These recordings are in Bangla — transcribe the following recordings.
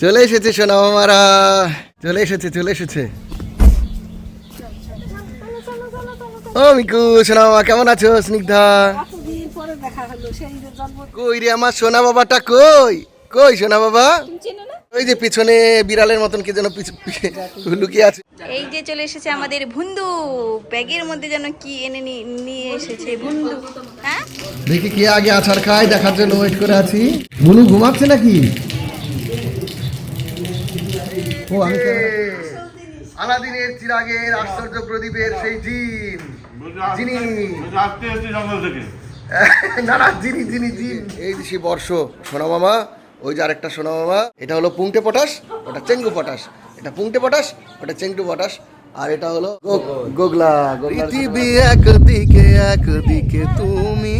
চলে এসেছে সোনা মামারা। চলে এসেছে চলে এসেছে। ও মিকু সোনা মামা কেমন আছো স্নিগ্ধা? কই রে আমার সোনা বাবাটা কই? কই সোনা বাবা? ওই যে পিছনে বিড়ালের মতন কে যেন পিছ- লুকিয়ে আছে। এই যে চলে এসেছে আমাদের বন্ধু ব্যাগের মধ্যে যেন কি এনে নিয়ে এসেছে বন্ধু হ্যাঁ? দেখি কে আগে আছাড় খায় দেখার জন্য ওয়েট করে আছি। বুনু ঘুমাচ্ছে নাকি? আলাদিনের চিরাগের আশ্চর্য প্রদীপের সেই জিন। যিনি না না যিনি যিনি জিন এই যে সেই বর্ষ সোনা মামা ওই যে আরেকটা সোনা মামা এটা হলো পুংটে পটাশ ওটা চেঙ্গু পটাশ। এটা পুংটে পটাশ ওটা চেঙ্গু পটাশ আর এটা হলো গো- গোগলা পৃথিবী একদিকে একদিকে তুমি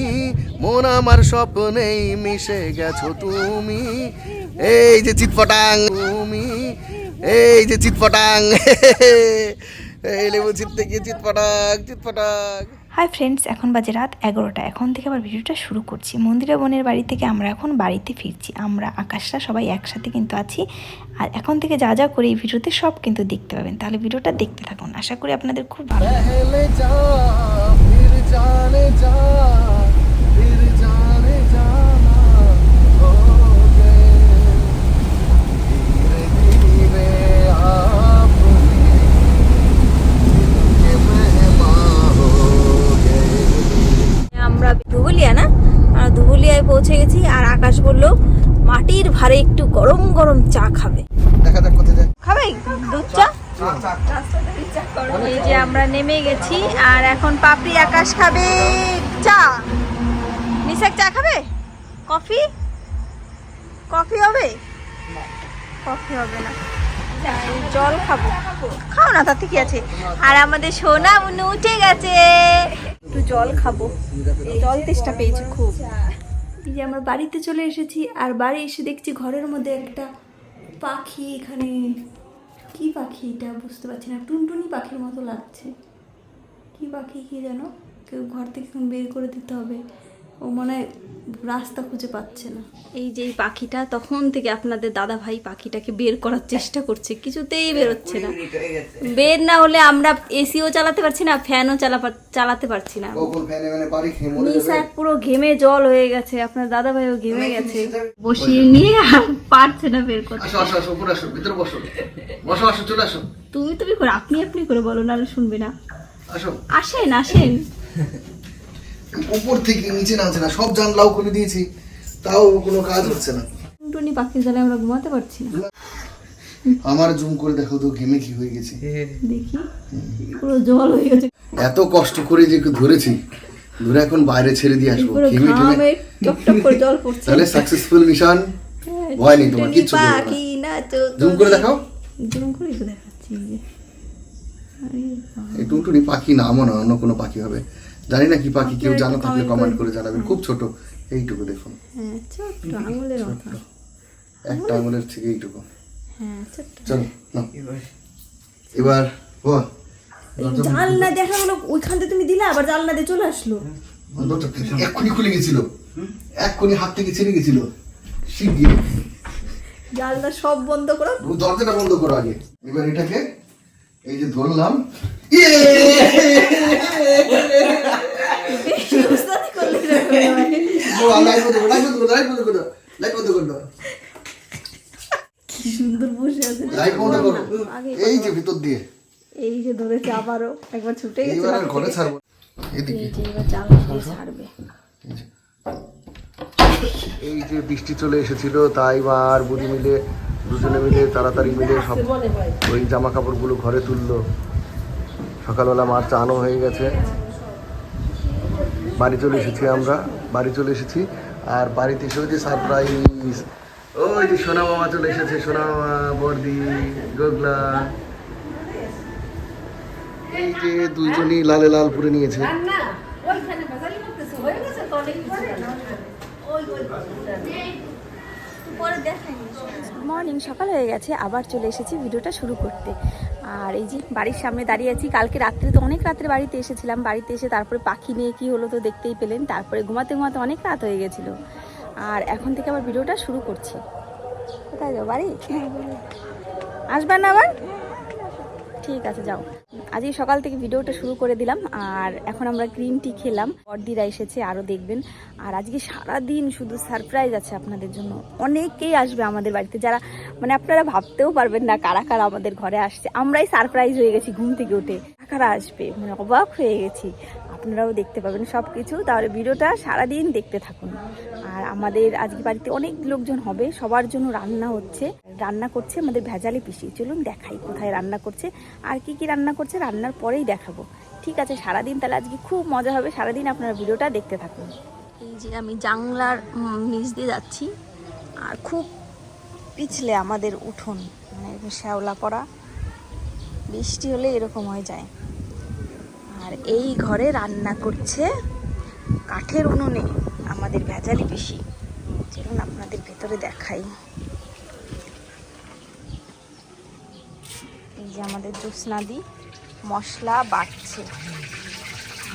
মন আমার স্বপ্নেই মিশে গেছো তুমি। এই যে চিৎপটাং তুমি এই যে চিৎপটাং। এই লেবু চিৎতে গিয়ে চিৎপটাং চিৎপটাং। হাই ফ্রেন্ডস এখন বাজে রাত এগারোটা। এখন থেকে আবার ভিডিওটা শুরু করছি। মন্দিরা বোনের বাড়ি থেকে আমরা এখন বাড়িতে ফিরছি। আমরা আকাশটা সবাই একসাথে কিন্তু আছি। আর এখন থেকে যা যা করি এই ভিডিওতে সব কিন্তু দেখতে পাবেন। তাহলে ভিডিওটা দেখতে থাকুন। আশা করি আপনাদের খুব ভালো ধুবুলিয়া না? আমরা ধুবুলিয়ায় পৌঁছে গেছি আর আকাশ বলল মাটির ভারে একটু গরম গরম চা খাবে। দেখা যাক কোথায় যায়। খাবে? দুধ চা? এই যে আমরা নেমে গেছি আর এখন পাপড়ি আকাশ খাবে। চা? নিশাক চা খাবে? কফি? কফি হবে? কফি হবে না। জল খাব। খাও না তাতে কি আছে? আর আমাদের সোনা বুনু উঠে গেছে। একটু জল খাব। জল তেষ্টা পেয়েছে খুব। এই যে আমরা বাড়িতে চলে এসেছি, আর বাড়ি এসে দেখছি ঘরের মধ্যে একটা পাখি এখানে। কি পাখি এটা বুঝতে পারছি না। টুনটুনি পাখির মতো লাগছে। কি পাখি, কি যেন? কেউ ঘর থেকে বের করে দিতে হবে। ও মনে হয় রাস্তা খুঁজে পাচ্ছে না। এই যে এই পাখিটা তখন থেকে আপনাদের দাদা ভাই পাখিটাকে বের করার চেষ্টা করছে কিছুতেই বেরোচ্ছে না। বের না হলে আমরা এসিও চালাতে পারছি না ফ্যানও চালাতে পারছি না। মরে নিশা পুরো ঘেমে জল হয়ে গেছে আপনার দাদা ভাইও ঘেমে গেছে। বসিয়ে নিয়ে আর পারছে না বের করতে। আসো আসো আসো উপরে আসো ভিতরে বসো। বসো আসো চলে আসো। তুমি তুমি করে আপনি আপনি করে বলো না শুনবে না। আসো। আসেন আসেন। উপর থেকে নিচে নামছে না সব জানলাও খুলে দিয়েছি তাও কোনো কাজ হচ্ছে না। টুনটুনি পাখির জালে আমরা ঘুমাতে পারছি না। আমার জুম করে দেখো তো ঘেমে কি হয়ে গেছে। দেখি পুরো জল হয়ে গেছে। এত কষ্ট করে যে ধরেছি ধরে এখন বাইরে ছেড়ে দিয়ে আসব ঘেমে ঘামে টপটপ করে জল পড়ছে। তাহলে সাকসেসফুল মিশন ভয় নেই তোমার কিচ্ছু করবে না পাখি নাচো জুম করে দেখাও। জুম করে একটু দেখাচ্ছি। আরে এই টুনটুনি পাখি নামও না অন্য কোনো পাখি হবে। জানি না কি পাখি কেউ জানা থাকলে কমেন্ট করে জানাবেন। খুব ছোট এইটুকু দেখুন। হ্যাঁ একটা আঙুলের থেকে এইটুকু। হ্যাঁ চলো এবার ও জানলা দেখা গেলো ওইখান তুমি দিলে আবার জানলা দিয়ে চলে আসলো। এক্ষুনি খুলে গেছিল। এক্ষুনি হাত থেকে ছেড়ে গেছিল। শিগগির। জানলা সব বন্ধ করো। দরজাটা বন্ধ করো আগে। এবার এটাকে এই যে ধরলাম! উস্তাদি করলে এরকম। ও, লাইট বন্ধ করো, লাইট বন্ধ করো, লাইট বন্ধ করো, লাইট বন্ধ করো। কি সুন্দর বসে আছে লাইট বন্ধ করো। এই যে ভিতর দিয়ে এই যে ধরেছে আবারও একবার ছুটে গেছে ঘরে ছাড়বো এদিকে এই যে এবার জানলা ছাড়বে এই যে বৃষ্টি চলে এসেছিল তাই মা আর বুড়ি মিলে দুজনে মিলে তাড়াতাড়ি মিলে সব ওই জামা কাপড়গুলো ঘরে তুললো। সকালবেলা মার চানও হয়ে গেছে। বাড়ি চলে এসেছি আমরা, বাড়ি চলে এসেছি। আর বাড়িতে এসেও যে সারপ্রাইজ ওই যে সোনা মামা চলে এসেছে, সোনা মামা, বর্দি, গোগলা। এই যে দুজনই লালে লাল পুরে নিয়েছে। গুড মর্নিং সকাল হয়ে গেছে আবার চলে এসেছি ভিডিওটা শুরু করতে। আর এই যে বাড়ির সামনে দাঁড়িয়ে আছি কালকে রাত্রে তো অনেক রাত্রে বাড়িতে এসেছিলাম বাড়িতে এসে তারপরে পাখি নিয়ে কি হলো তো দেখতেই পেলেন তারপরে ঘুমাতে ঘুমাতে অনেক রাত হয়ে গেছিল। আর এখন থেকে আবার ভিডিওটা শুরু করছি। কোথায় যাও বাড়ি? আসবেন না আবার? ঠিক আছে যাও। আজকে সকাল থেকে ভিডিওটা শুরু করে দিলাম, আর এখন আমরা গ্রিন টি খেলাম। বর্দিরা এসেছে আরও দেখবেন। আর আজকে সারা দিন শুধু সারপ্রাইজ আছে আপনাদের জন্য। অনেকেই আসবে আমাদের বাড়িতে, যারা মানে আপনারা ভাবতেও পারবেন না কারা কারা আমাদের ঘরে আসছে। আমরাই সারপ্রাইজ হয়ে গেছি ঘুম থেকে উঠে। কারা আসবে? মানে অবাক হয়ে গেছি। আপনারাও দেখতে পাবেন সব কিছু তাহলে ভিডিওটা সারাদিন দেখতে থাকুন। আর আমাদের আজকে বাড়িতে অনেক লোকজন হবে, সবার জন্য রান্না হচ্ছে। রান্না করছে আমাদের ভেজালি পিসি। চলুন দেখাই কোথায় রান্না করছে, আর কি কি রান্না করছে, রান্নার পরেই দেখাবো। ঠিক আছে, সারাদিন তাহলে আজকে খুব মজা হবে, সারাদিন আপনারা ভিডিওটা দেখতে থাকুন। এই যে আমি জাংলার নিচ দিয়ে যাচ্ছি, আর খুব পিছলে আমাদের উঠোন মানে শ্যাওলা পড়া। বৃষ্টি হলে এরকম হয়ে যায়। আর এই ঘরে রান্না করছে কাঠের উনুনে আমাদের ভেজালি পিসি। চলুন আপনাদের ভেতরে দেখাই। যে আমাদের জ্যোৎস্নাদি মশলা বাটছে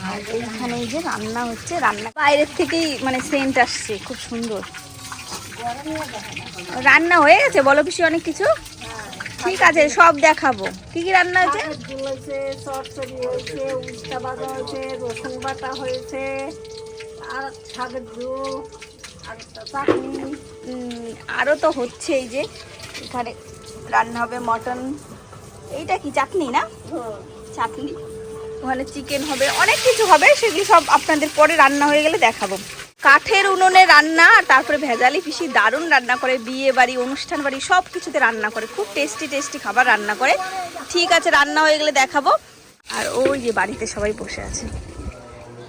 আর এইখানে এই যে রান্না হচ্ছে রান্না বাইরের থেকেই মানে সেন্ট আসছে খুব সুন্দর। রান্না হয়ে গেছে? বলো পিসি অনেক কিছু? ঠিক আছে সব দেখাবো। কি কি রান্না হয়েছে? হয়েছে চটচড়ি হয়েছে উস্তা বাজা হয়েছে রসুন বাটা হয়েছে আর শাকের ঝোল আর চাটনি। আরও তো হচ্ছে এই যে এখানে রান্না হবে মটন। এইটা কি চাটনি না? চাটনি। ওখানে চিকেন হবে অনেক কিছু হবে সেগুলি সব আপনাদের পরে রান্না হয়ে গেলে দেখাবো। কাঠের উনুনে রান্না আর তারপরে ভেজালি পিসি দারুণ রান্না করে বিয়ে বাড়ি অনুষ্ঠান বাড়ি সব কিছুতে রান্না করে খুব টেস্টি টেস্টি খাবার রান্না করে। ঠিক আছে রান্না হয়ে গেলে দেখাবো। আর ওই যে বাড়িতে সবাই বসে আছে।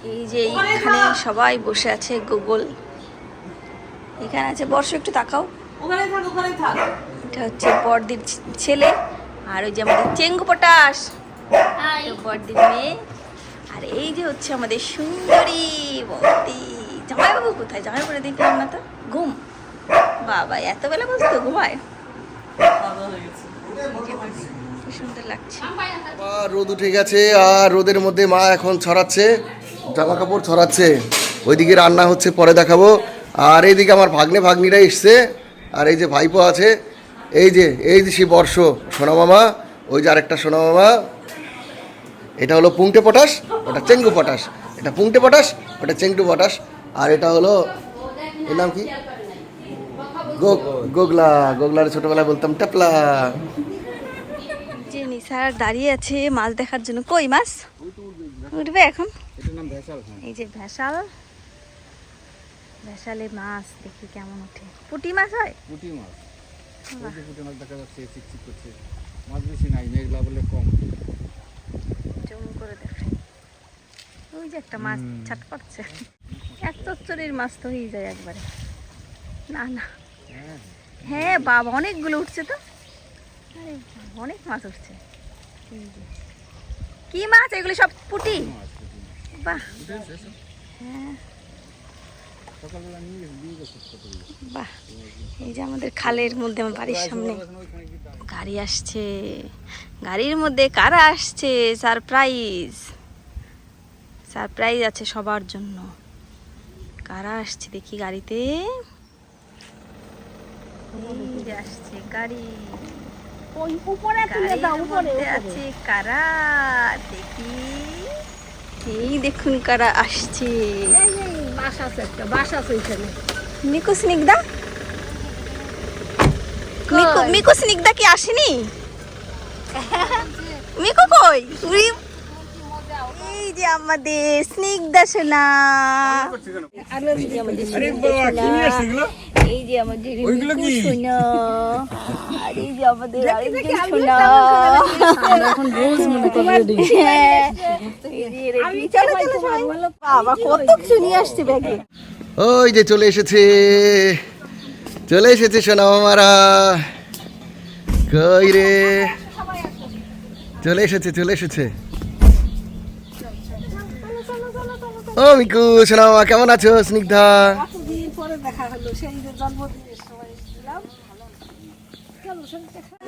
এই যে এইখানে সবাই বসে আছে গুগল। এখানে আছে বর্ষ একটু তাকাও। ওখানে থাক ওখানে থাক। এটা হচ্ছে বড়দির ছে- ছেলে। আর ওই যে আমাদের চেঙ্গু পটাশ এটা বড়দির মেয়ে। আর এই যে হচ্ছে আমাদের সুন্দরী বৌদি। জামাইবাবু কোথায়? জামাইবাবু দেখলাম না তো? ঘুম। বাবা এত বেলা বসতো ঘুমায়? সুন্দর লাগছে। রোদ উঠে গেছে আর রোদের মধ্যে মা এখন ছড়াচ্ছে জামা কাপড় ছড়াচ্ছে। ওইদিকে রান্না হচ্ছে পরে দেখাবো। আর এইদিকে আমার ভাগ্নে ভাগ্নিরা এসছে। আর এই যে ভাইপো আছে এই যে এই যে সে বর্ষ সোনা মামা ওই যে আরেকটা সোনা মামা এটা হলো পুংটে পটাশ ওটা চেঙ্গু পটাশ। এটা পুংটে পটাশ ওটা চেঙ্গু পটাশ আর এটা হলো এর নাম কি? গো- গোগলা গোগলার ছোটবেলায় বলতাম টাপলা। যে নিসার দাঁড়িয়ে আছে মাছ দেখার জন্য। কই মাছ? উঠবে এখন? এই যে ভেসাল। ভেসালে মাছ দেখি কেমন ওঠে। পুঁটি মাছ হয়? পুঁটি মাছ। ওই মাছ দেখা যাচ্ছে চিকচিক করছে। মাছ বেশি নাই মেঘলা বলে কম। জম করে ওই যে একটা মাছ ছাট এক চচ্চড়ির মাছ তো হয়ে যায় একবারে। না না। হ্যাঁ। বাবা অনেকগুলো উঠছে তো। আরে অনেক মাছ উঠছে। কি মাছ? এগুলো সব পুঁটি? বাহ। হ্যাঁ সকালবেলা নিয়ে গেছে দিয়ে গেছে কতগুলো বাহ এই যে আমাদের খালের মধ্যে আমার বাড়ির সামনে? গাড়ি আসছে। গাড়ির মধ্যে কারা আসছে? সারপ্রাইজ। সারপ্রাইজ আছে সবার জন্য। কারা আসছে দেখি গাড়িতে? আসছে গাড়ি। আছে কারা? দেখি। এই দেখুন কারা আসছে। বাস আছে একটা বাস আছে ওইখানে। মিকু স্নিগ্ধা মিকু মিকু স্নিগ্ধা কি আসেনি? মিকু কই? এই যে আমাদের স্নিগ্ধা সোনা। এই যে আমাদের সোনা। আর এই যে আমাদের আরেকজন সোনা। এই যে রেডি। চলো, চলো, চলো। বাবা কত কিছু নিয়ে আসছে ব্যাগে। ওই যে চলে এসেছে চলে এসেছে সোনা মামারা। কই রে? চলে এসেছে চলে এসেছে। ও মিকু সোনা মামা কেমন আছো স্নিগ্ধা? পরে দেখা হলো সেই জন্মদিনের সময় এসেছিলাম।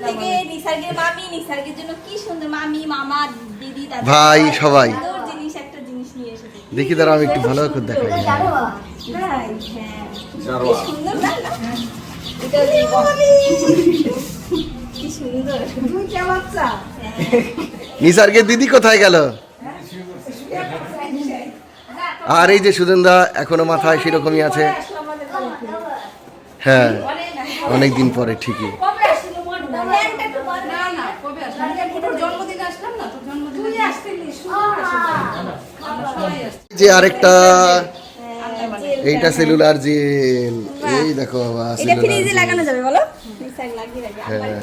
থেকে নিসার্গের মামি নিসার্গের জন্য কি সুন্দর মামি মামা দিদি দাদা ভাই, সবাই। সুন্দর জিনিস একটা জিনিস নিয়ে এসেছে। দেখি দাঁড়া আমি একটু ভালো করে দেখাই। হ্যাঁ কি সুন্দর না? না? নিসার্গের দিদি কোথায় গেল? আর এই যে সুজনদা এখনও মাথায় সেরকমই আছে। হ্যাঁ অনেক দিন পরে ঠিকই। যে আরেকটা এইটা সেলুলার জেল এই দেখো বাবা এটা ফ্রিজে লাগানো যাবে বলো। হ্যাঁ।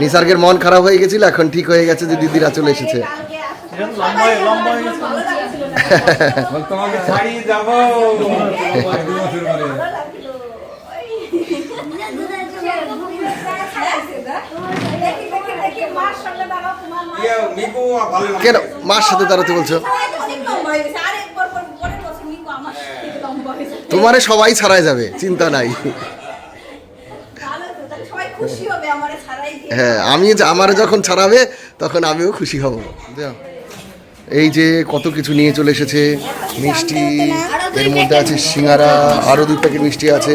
নিসার্গের মন খারাপ হয়ে গেছিল, এখন ঠিক হয়ে গেছে যে দিদিরা চলে এসেছে। কেন? মার সাথে দাঁড়াতে বলছো? তোমারে সবাই ছাড়াই যাবে, চিন্তা নাই ভালো তো তাহলে সবাই খুশি হবে আমারে ছাড়াই দিয়ে হ্যাঁ আমি আমার যখন ছাড়াবে তখন আমিও খুশি হব। এই যে কত কিছু নিয়ে চলে এসেছে মিষ্টি এর মধ্যে আছে সিঙ্গারা আরও দুই প্যাকেট মিষ্টি আছে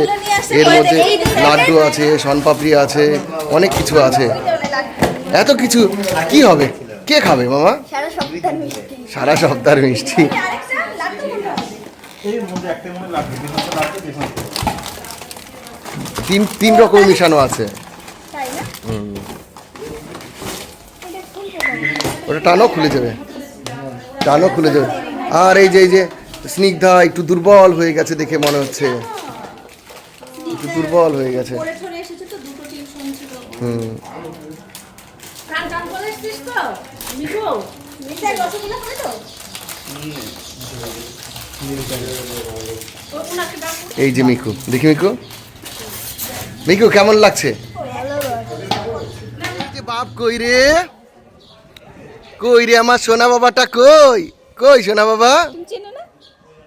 এর মধ্যে লাড্ডু আছে শনপাপড়ি আছে অনেক কিছু আছে। এত কিছু কি হবে? কে খাবে মামা? সারা সপ্তাহের মিষ্টি। তিন তিন রকম মিশানো আছে। ওটা টানও খুলে যাবে। টানও খুলে যাবে। আর এই যে এই যে স্নিগ্ধা একটু দুর্বল হয়ে গেছে দেখে মনে হচ্ছে। একটু দুর্বল হয়ে গেছে। হুম। এই যে মিকু দেখি মিকু। মিকু কেমন লাগছে? বাপ কই রে? কই রে আমার সোনা বাবাটা কই? কই সোনা বাবা? চেনো না?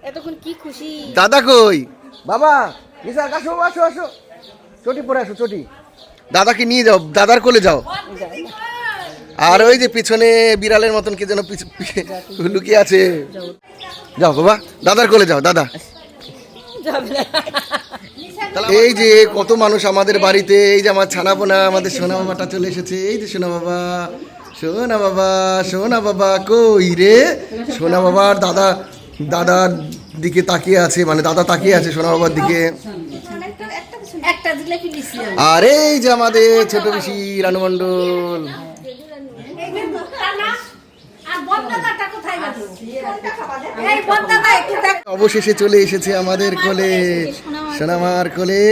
এতক্ষণ কি খুশি? দাদা কই? বাবা নিশা আসো আসো আসো। চটি পরে আসো চটি। দাদাকে নিয়ে যাও দাদার কোলে যাও। আর ওই যে পিছনে বিড়ালের মতন কে যেন পিছ- লুকিয়ে আছে। যাও বাবা দাদার কোলে যাও দাদা। তাহলে এই যে কত মানুষ আমাদের বাড়িতে এই যে আমার ছানা বোনা আমাদের সোনা বাবাটা চলে এসেছে এই যে সোনা বাবা। সোনা বাবা সোনা বাবা কই রে? সোনা বাবার দাদা দাদার দিকে তাকিয়ে আছে মানে দাদা তাকিয়ে আছে সোনা বাবার দিকে। আর এই যে আমাদের ছোট বেশি রানু মণ্ডল। অবশেষে চলে এসেছে আমাদের কোলে সোনামার কোলে।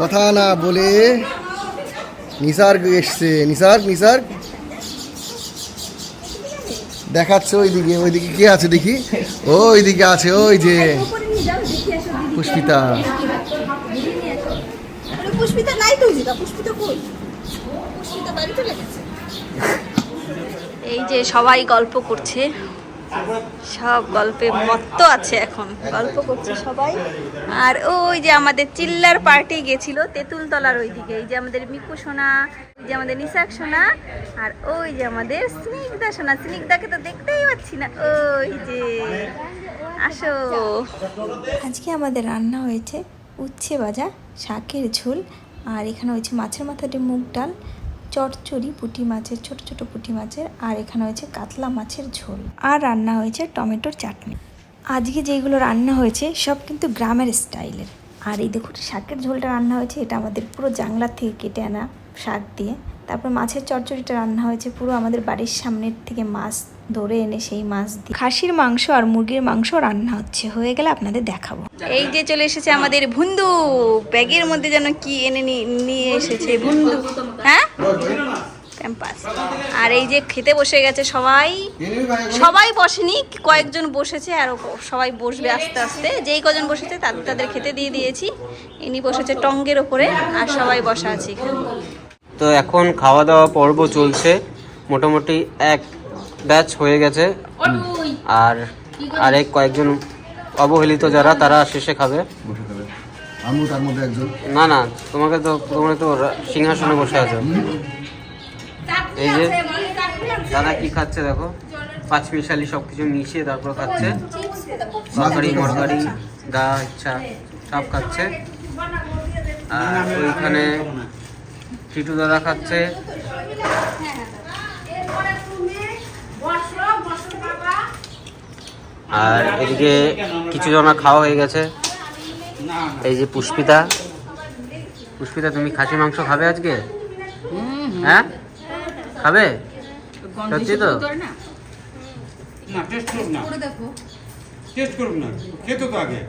কথা না বলে নিসার্গ এসছে। নিসার্গ নিসার্গ। দেখাচ্ছে ওইদিকে ওইদিকে কে আছে দেখি? ওইদিকে আছে ওই যে পুষ্পিতা। দিদি নিয়ে আসো আরে পুষ্পিতা নাই তো পুষ্পিতা কই? পুষ্পিতা বাড়ি চলে গেছে। এই যে সবাই গল্প করছে। সব গল্পে মত্ত আছে এখন। গল্প করছে সবাই। আর ওই যে আমাদের চিল্লার পার্টি গেছিল তেঁতুলতলার ওইদিকে। এই যে আমাদের মিকু সোনা ওই যে আমাদের নিশাক সোনা, আর ওই যে আমাদের স্নিগ্ধা সোনা। স্নিগ্ধাকে তো দেখতেই পাচ্ছি না। ওই যে, আসো। আজকে আমাদের রান্না হয়েছে উচ্ছে ভাজা, শাকের ঝোল, আর এখানে হয়েছে মাছের মাথাটি মুগ ডাল চটচড়ি পুঁটি মাছের, ছোট ছোট পুঁটি মাছের, আর এখানে হয়েছে কাতলা মাছের ঝোল। আর রান্না হয়েছে টমেটোর চাটনি। আজকে যেগুলো রান্না হয়েছে, সব কিন্তু গ্রামের স্টাইলের। আর এই দেখুন, শাকের ঝোলটা রান্না হয়েছে, এটা আমাদের পুরো জাংলার থেকে কেটে আনা শাক দিয়ে। তারপর মাছের চটচড়িটা রান্না হয়েছে পুরো আমাদের বাড়ির সামনের থেকে মাছ ধরে এনে সেই মাছ দিয়ে খাসির মাংস আর মুরগির মাংস রান্না হচ্ছে। হয়ে গেলে আপনাদের দেখাবো। এই যে চলে এসেছে আমাদের ভুন্দু। ব্যাগের মধ্যে যেন কি এনে নিয়ে এসেছে ভুন্দু। হ্যাঁ? ক্যাম্পাস আর এই যে খেতে বসে গেছে সবাই। সবাই বসেনি, কয়েকজন বসেছে আর সবাই বসবে আস্তে আস্তে। যেই কজন বসেছে তাদের তাদের খেতে দিয়ে দিয়েছি। ইনি বসেছে টঙ্গের ওপরে আর সবাই বসা আছে তো এখন খাওয়া দাওয়া পর্ব চলছে। মোটামুটি এক ব্যাচ হয়ে গেছে। আর আরেক কয়েকজন অবহেলিত যারা তারা শেষে খাবে। আমিও তার মধ্যে একজন। না না তোমাকে তো তোমরা তো সিংহাসনে বসে আছো। এই যে দাদা কি খাচ্ছে দেখো? পাঁচ মিশালি সব কিছু মিশিয়ে তারপর খাচ্ছে। তরকারি মরকারি যা ইচ্ছা সব খাচ্ছে। আর ওইখানে টিটু দাদা খাচ্ছে। আর এদিকে কিছু জনা খাওয়া হয়ে গেছে। এই যে পুষ্পিতা। পুষ্পিতা তুমি খাসি মাংস খাবে আজকে? হ্যাঁ? খাবে? সত্যি তো? না টেস্ট করুক না। টেস্ট করুক না। খেতে তো আগে।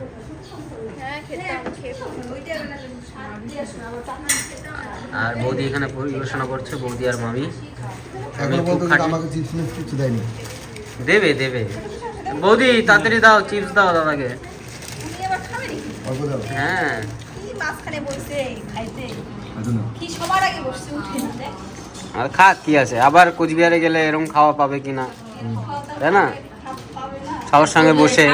আর বৌদি এখানে পরিবেশনা করছে বৌদি আর মামি। দেবে দেবে। বৌদি তাড়াতাড়ি দাও চিপস দাও দাদাকে। হ্যাঁ। আচ্ছা আর খা কি আছে? আবার কোচবিহারে গেলে এরকম খাওয়া পাবে কিনা তাই না? সবার সঙ্গে বসে।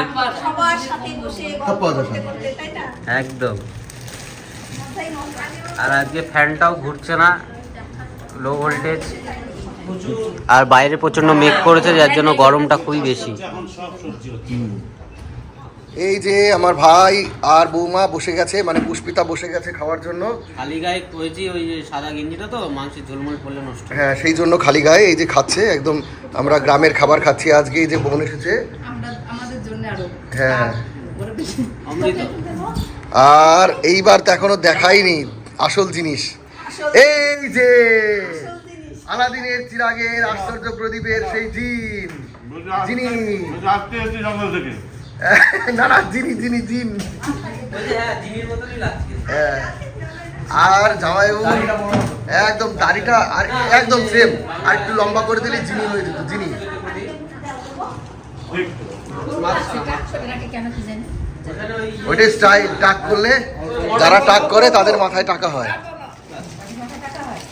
সবার সাথে বসে সব পাওয়া যায় করতে তাই না? একদম। আর আজকে ফ্যানটাও ঘুরছে না লো ভোল্টেজ আর বাইরে প্রচণ্ড মেঘ করেছে যার জন্য গরমটা খুবই বেশি। এই যে আমার ভাই আর বৌমা বসে গেছে মানে পুষ্পিতা বসে গেছে খাওয়ার জন্য। খালি গায়ে করেছি ওই যে সাদা গেঞ্জিটা তো মাংসের ঝোলমোল পড়লে নষ্ট হ্যাঁ। সেই জন্য খালি গায়ে এই যে খাচ্ছে একদম আমরা গ্রামের খাবার খাচ্ছি আজকে এই যে বোন এসেছে। হ্যাঁ। আর এইবার তো এখনও দেখাইনি। আসল জিনিস। এই যে আলাদিনের চিরাগের আশ্চর্য প্রদীপের সেই জিন থেকে না না জিনি জিনি জিন। হ্যাঁ জিনির মতনই লাগছে হ্যাঁ। আর জামাইবাবু একদম দাড়িটা আর একদম সেম আর একটু লম্বা করে দিলে জিনি হয়ে যেত জিনি। ওইটাই স্টাইল টাক করলে যারা টাক করে তাদের মাথায় টাকা হয়।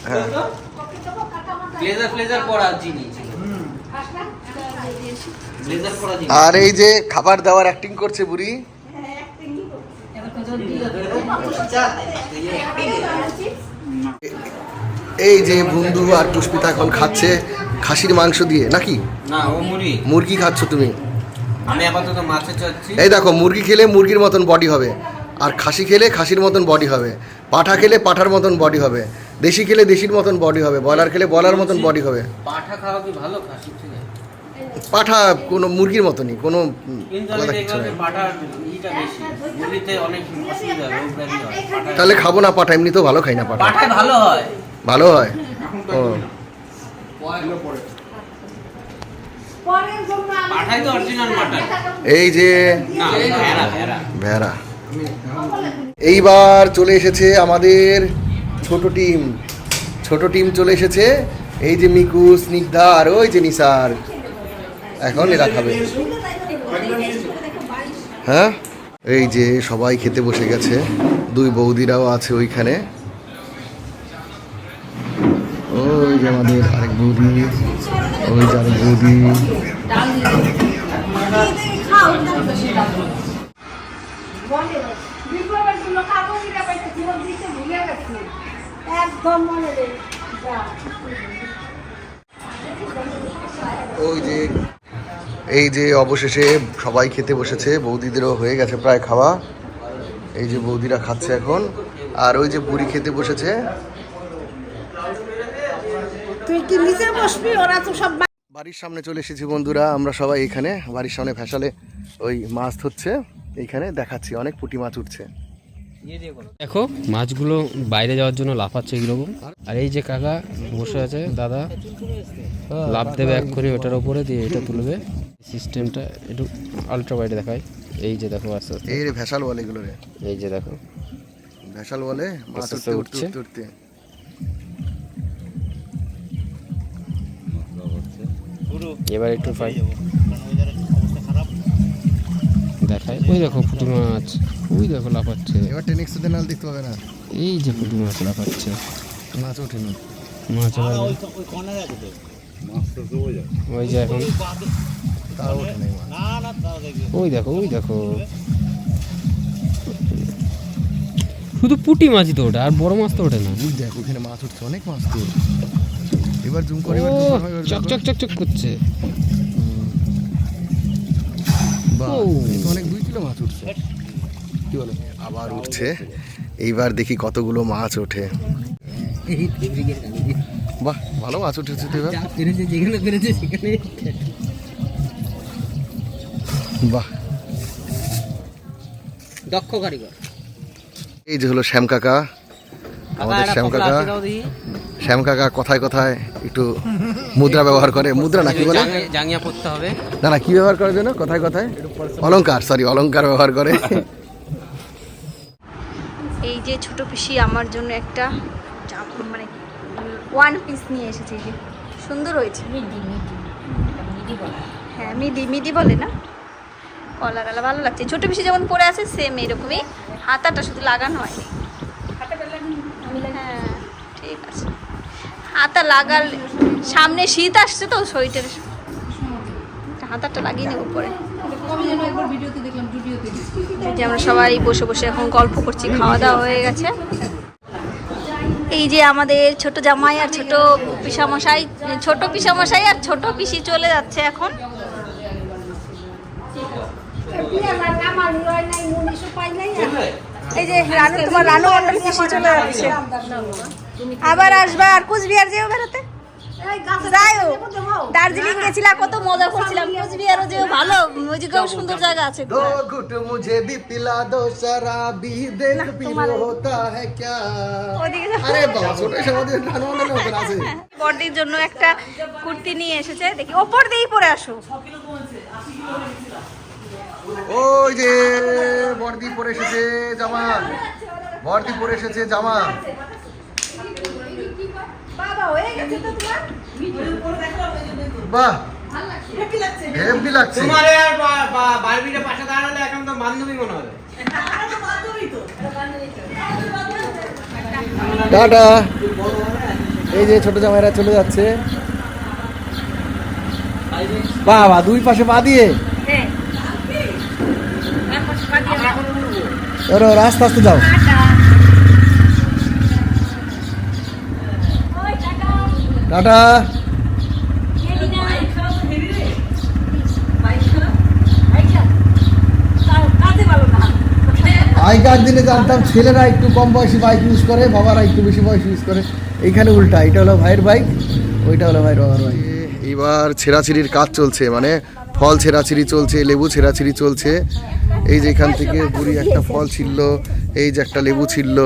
হ্যাঁ। আর এই যে খাবার দাবার অ্যাক্টিং করছে বুড়ি। এই যে বন্ধু আর পুষ্পিতা এখন খাচ্ছে খাসির মাংস দিয়ে নাকি? মুরগি খাচ্ছ তুমি। আমি আপাতত মাছে চাচ্ছি এই দেখো মুরগি খেলে মুরগির মতন বডি হবে। আর খাসি খেলে খাসির মতন বডি হবে। পাঠা খেলে পাঠার মতন বডি হবে। দেশি খেলে দেশির মতন বডি হবে। ব্রয়লার খেলে ব্রয়লার মতন বডি হবে। পাঠা খাওয়া কি ভালো খাসি পাঠা কোনো মুরগির মতনই কোনো তাহলে খাব না পাঠা এমনিতেও ভালো খাই না পাঠা। ভালো হয়? ভালো হয়। ও। তো এই যে ভেড়া। এইবার চলে এসেছে আমাদের ছোট টিম। ছোট টিম চলে এসেছে। এই যে মিকু, স্নিগ্ধা আর ওই যে নিসার। এখন এরা খাবে। হ্যাঁ? এই যে সবাই খেতে বসে গেছে। দুই বৌদিরাও আছে ওইখানে। ওই যে আমাদের আরেক বৌদি, ওই যে আরেক বৌদি। একদম মনে নেই। ওই যে এই যে অবশেষে সবাই খেতে বসেছে বৌদিদেরও হয়ে গেছে প্রায় খাওয়া। এই যে বৌদিরা খাচ্ছে এখন। আর ওই যে বুড়ি খেতে বসেছে। তুই কি নিচে বসবি? ওরা তো সব বাড়ির সামনে চলে এসেছি বন্ধুরা আমরা সবাই এখানে। বাড়ির সামনে ভেসালে ওই মাছ ধরছে। এইখানে দেখাচ্ছি অনেক পুঁটি মাছ উঠছে। দেখো মাছগুলো বাইরে যাওয়ার জন্য লাফাচ্ছে এইরকম। আর এই যে কাকা বসে আছে দাদা লাভ দেবে এক করে ওটার উপরে দিয়ে এটা তুলবে। সিস্টেমটা একটু আলট্রা বাইরে দেখায়। এই যে দেখো আস্তে আস্তে। এই রে ভেসাল বলে এগুলো রে। এই যে দেখো। ভেসাল বলে মাছ উঠতে উঠতে উঠছে। উঠতে এবার একটু পাই দেখায়। ওই দেখো পুঁটি মাছ। ওই দেখো লাফাচ্ছে। এবার টেনিক্স নাল দেখতে পাবে না। এই যে পুঁটি মাছ লাফাচ্ছে। মাছ ওঠেনি মাছ ওই যে এখন। ওঠে ওই দেখো ওই দেখো। শুধু পুঁটি মাছই তো ওটা আর বড় মাছ তো ওঠে না। ওই দেখ ওখানে মাছ উঠছে অনেক মাছ তো। এবার জুম করে চক চক চক চক করছে। অনেক দুই কিলো মাছ উঠছে। আবার উঠছে। এইবার দেখি কতগুলো মাছ ওঠে। বাহ ভালো মাছ উঠেছে তো এবার। বাহ। দক্ষ কারিগর। এই যে হলো শ্যাম কাকা। আমাদের শ্যাম কাকা। শ্যাম কাকা কথায় কথায় একটু মুদ্রা ব্যবহার করে। মুদ্রা না কি বলে? জাঙ্গিয়া পড়তে হবে। না না কি ব্যবহার করার জন্য? কথায় কথায়? অলংকার সরি অলংকার ব্যবহার করে। এই যে ছোট পিসি আমার জন্য একটা জাম- মানে ওয়ান পিস নিয়ে এসেছে এই যে। সুন্দর হয়েছে। মিডি মিডি মিডি বলে। হ্যাঁ মিডি মিডি বলে না? কলার ভালো লাগছে। ছোট পিসি যেমন পরে আছে সেম এরকমই। হাতাটা শুধু লাগানো হয়নি হ্যাঁ ঠিক আছে হাতা লাগাল সামনে শীত আসছে তো সোয়েটার হাতাটা লাগিয়ে নেব পরে যে আমরা সবাই বসে বসে এখন গল্প করছি, খাওয়া দাওয়া হয়ে গেছে। এই যে আমাদের ছোট জামাই আর ছোট পিসামশাই ছোট পিসামশাই আর ছোট পিসি চলে যাচ্ছে এখন। এই যে রানু, তোমার রানু মন্ডল পিসি চলে যাচ্ছে। আবার আসবা আর কোচবিহার যেও বেড়াতে? যাইও দার্জিলিং গেছিলা কত মজা করছিলাম। কোচবিহারও যেও ভালো মুজিকেও সুন্দর জায়গা আছে দো ঘুট মুঝে ভি পিলা দো শরাবি হোতা হ্যায় ক্যা। আরে বাবা জন্য একটা কুর্তি নিয়ে এসেছে দেখি ওপর দিয়েই পরে আসো। ওই যে বর্দি পরে এসেছে জামা বর্দি পরে এসেছে জামা বাহ। হেভি লাগছে। তোমার আর বারবিটা পাশে দাঁড়ালে এখন তো বান্ধবী মনে হবে। টাটা। এই যে ছোট জামাইরা চলে যাচ্ছে। বাবা দুই পাশে পা দিয়ে। ওরো রাস্তা আস্তে যাও। টাটা। আগেকার দিনে জানতাম ছেলেরা একটু কম বয়সী বাইক ইউজ করে বাবারা একটু বেশি বয়স ইউজ করে। এইখানে উল্টা এটা হলো ভাইয়ের বাইক ওইটা হলো ভাইয়ের বাবার বাইক এবার ছেঁড়াছিড়ির কাজ চলছে মানে ফল ছেঁড়াছিড়ি চলছে লেবু ছেঁড়াছিড়ি চলছে। এই যে এখান থেকে বুড়ি একটা ফল ছিলল এই যে একটা লেবু ছিলল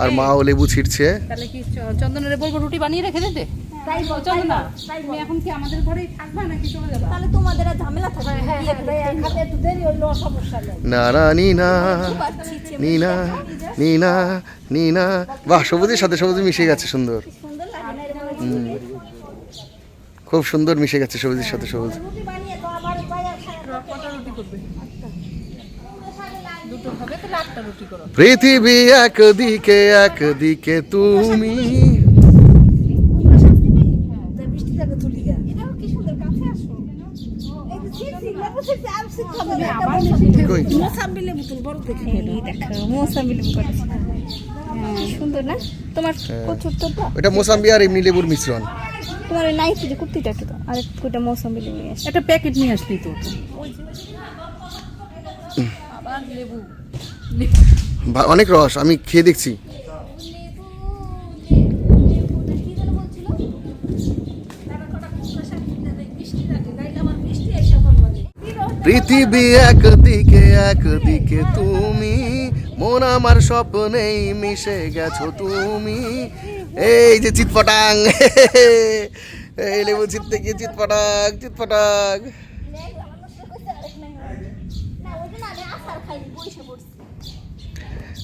আর মাও লেবু ছিঁড়ছে। তাহলে কি চন্দনের বলব রুটি বানিয়ে রেখে দিতে? তাই চন্দনা তুমি এখন কি আমাদের ঘরেই থাকবা নাকি চলে যাবা? তাহলে তোমাদের আর ঝামেলা থাকবে না। না নি না নি না নি না নি না বাহ সবুজের সাথে সবুজ মিশে গেছে সুন্দর। খুব সুন্দর মিশে গেছে সবুজের সাথে সবুজ। দুটো হবে তাহলে কই? সুন্দর না? তোমার কচুর তো ওটা মোসাম্বি আর এমনি লেবুর মিশ্রণ। তোমার ওই যে কুর্তিটা আর নিয়ে একটা প্যাকেট নিয়ে আসলি তো। আবার লেবু বা- অনেক রস আমি খেয়ে দেখছি। পৃথিবী একদিকে একদিকে তুমি। মন আমার স্বপ্নেই মিশে গেছো তুমি। এই যে চিৎপটাং। এই লেবু চিৎতে গিয়ে চিৎপটাং চিৎপটাং।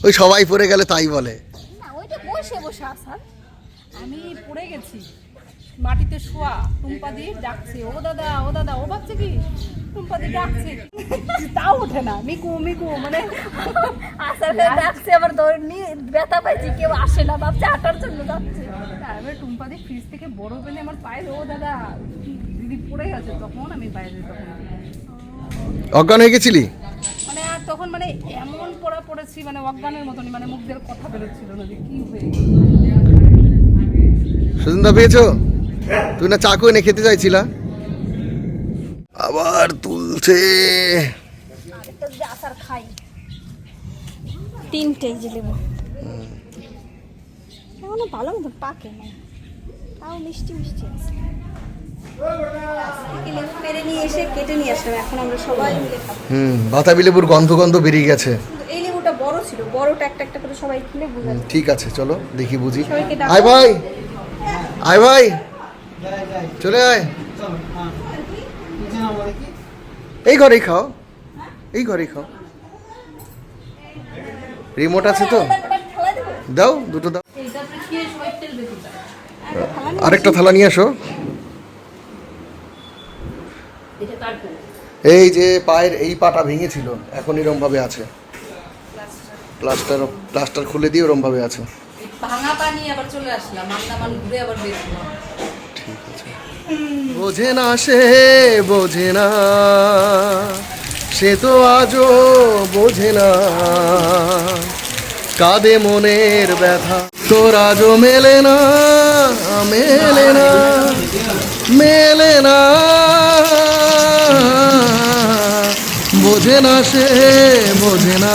ওই সবাই পড়ে গেলে তাই বলে। আমি পড়ে গেছি। মাটিতে শোয়া টুম্পা দিয়ে ডাকছে। ও দাদা ও দাদা ও ভাবছে কি? টুম্পা দিয়ে ডাকছে। তাও ওঠে না। মিকু মিকু মানে আসার পরে ডাকছে আবার দৌড় নিয়ে ব্যথা পাইছি কেউ আসে না ভাবছে হাঁটার জন্য যাচ্ছে। তারপরে টুম্পা দিয়ে ফ্রিজ থেকে বরফ এনে আমার পায়ে ও দাদা দিদি পড়ে গেছে তখন আমি বাইরে তখন অজ্ঞান হয়ে গেছিলি? মানে আর তখন মানে এমন পড়া পড়েছি মানে অজ্ঞানের মতনই মানে মুখ দিয়ে কথা বেরোচ্ছিল না যে কি হয়ে সুজনদা পেয়েছ? তুই না চাকু এনে খেতে চাইছিলা? আবার তুলছে। তিনটে যে লেবু। এখনও ভালো মতো পাকে না তাও মিষ্টি মিষ্টি আছে। পেরে নিয়ে এসে কেটে নিয়ে আসলাম। এখন আমরা সবাই হুম বাতাবি লেবুর গন্ধ গন্ধ বেরিয়ে গেছে। এই লেবুটা বড় ছিল। বড়টা একটা একটা করে সবাই খুলে ঠিক আছে চলো দেখি বুঝি। আয় ভাই! আয় ভাই! চলে আয়। এই ঘরেই খাও। এই ঘরেই খাও। রিমোট আছে তো? দাও, দুটো দাও। আরেকটা থালা নিয়ে আসো। এই যে পায়ের এই পাটা ভেঙেছিল, এখন এরম ভাবে আছে। প্লাস্টার প্লাস্টার খুলে দিয়ে ওরম ভাবে আছে। ভাঙা পানি আবার চলে আসলাম আবার বোঝে না সে, বোঝে না। সে তো আজও বোঝে না। কাঁদে মনের ব্যথা। তোর আজও মেলে না মেলে না মেলে না। বোঝে না সে, বোঝে না।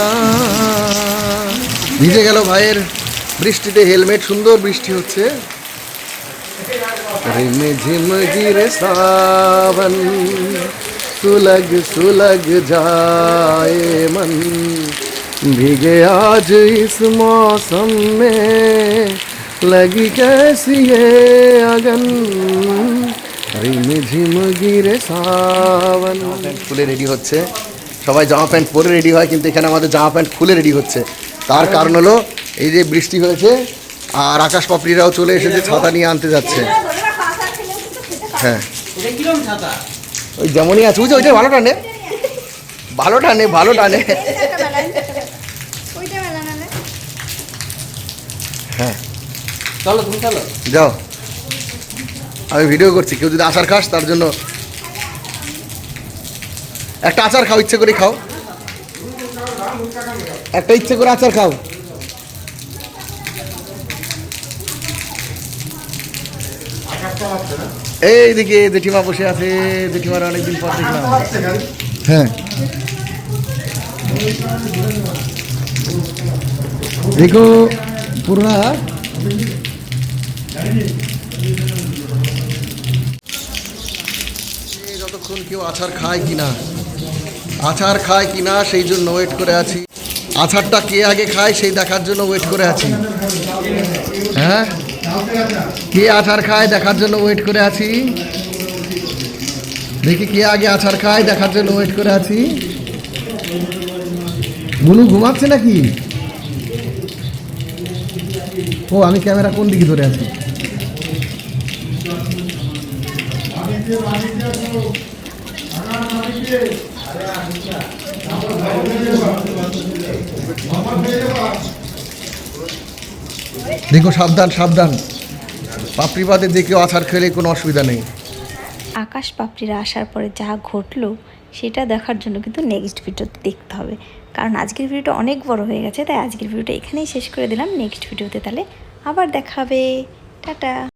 ভিজে গেল ভাইয়ের বৃষ্টিতে হেলমেট, সুন্দর বৃষ্টি হচ্ছে। रिम झिम गिरे सावन सुलग सुलग जाए मन भीगे आज इस मौसम में लगी कैसी ये अगन रिम झिम गिरे সাবন প্যান্ট খুলে রেডি হচ্ছে সবাই জামা প্যান্ট পরে রেডি হয় কিন্তু এখানে আমাদের জামা প্যান্ট খুলে রেডি হচ্ছে তার কারণ হলো এই যে বৃষ্টি হয়েছে আর আকাশ পাপড়িরাও চলে এসেছে ছাতা নিয়ে আনতে যাচ্ছে হ্যাঁ। ওই যেমনই আছে। বুঝছ ওইটা ভালো টানে। ভালো টানে ভালো টানে। হ্যাঁ। চলো তুমি চলো। যাও। আমি ভিডিও করছি। কেউ যদি আচার খাস তার জন্য একটা আচার খাও ইচ্ছে করে খাও। একটা ইচ্ছে করে আচার খাও। এইদিকে জেঠিমা বসে আছে জেঠিমার অনেকদিন পর দেখলাম। হ্যাঁ। দেখো পুরা এই যতক্ষণ কেউ আচার খায় কিনা আচার খায় কিনা সেই জন্য ওয়েট করে আছি। আচারটা কে আগে খায় সেই দেখার জন্য ওয়েট করে আছি। হ্যাঁ? কে আচার খায় দেখার জন্য ওয়েট করে আছি? দেখি কে আগে আচার খায় দেখার জন্য ওয়েট করে আছি। বুনু ঘুমাচ্ছে নাকি? ও, আমি ক্যামেরা কোন দিকে ধরে আছি? দেখো সাবধান সাবধান। পাপড়ি বাদে দেখেও আসার খেলে কোনো অসুবিধা নেই। আকাশ পাপড়িরা আসার পরে যা ঘটলো, সেটা দেখার জন্য কিন্তু নেক্সট ভিডিওতে দেখতে হবে। কারণ আজকের ভিডিওটা অনেক বড় হয়ে গেছে, তাই আজকের ভিডিওটা এখানেই শেষ করে দিলাম। নেক্সট ভিডিওতে তাহলে আবার দেখাবে টাটা।